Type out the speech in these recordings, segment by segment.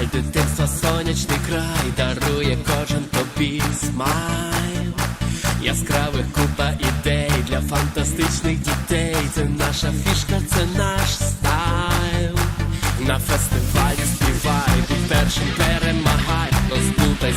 привіт, дитинство сонячний край дарує кожен тобі смайл. Яскравих купа ідей для фантастичних дітей. Це наша фішка, це наш стайл. На фестивалі співай, будь першим перемагай, розплутай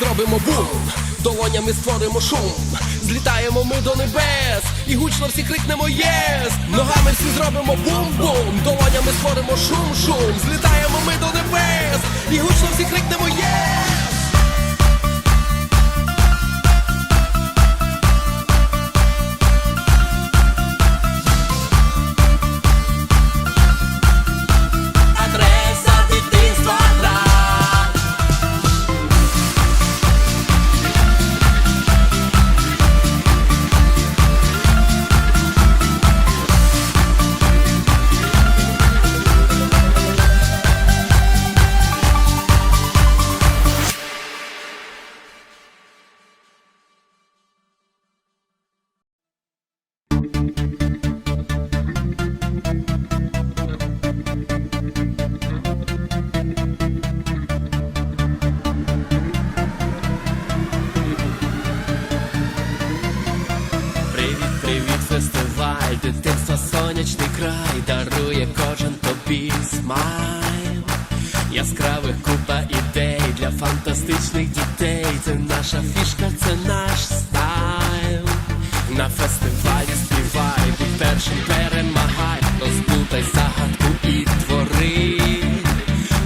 зробимо бум, долонями створимо шум, злітаємо ми до небес, і гучно всі крикнемо єс. Ногами всі зробимо бум-бум, долонями створимо шум-шум, злітаємо ми до небес, і гучно всі крикнемо єс. Край дарує кожен тобі смайл. Яскравих купа ідей для фантастичних дітей. Це наша фішка, це наш стайл. На фестивалі співай, будь першим перемагай, розплутай загадку і твори.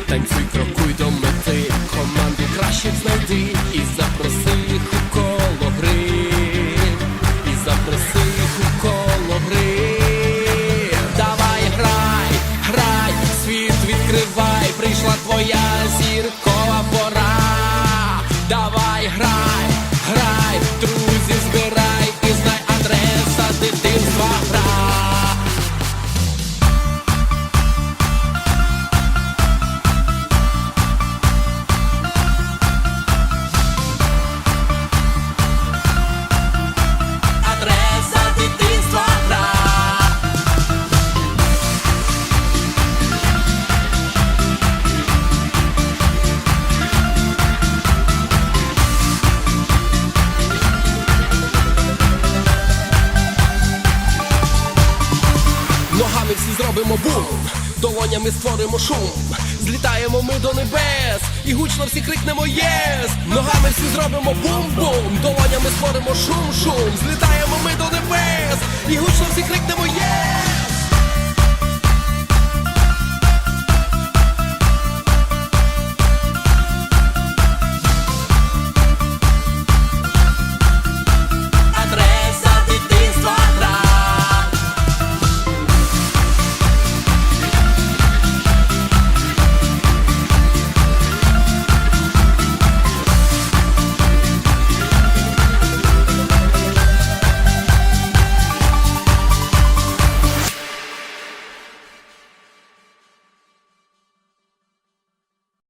Танцюй, крокуй до мети, команду кращих знайди Ногами всі зробимо бум, долонями створимо шум, злітаємо ми до небес, і гучно всі крикнемо єс. Ногами всі зробимо бум-бум, долонями створимо шум-шум, злітаємо ми до небес, і гучно всі крикнемо єс.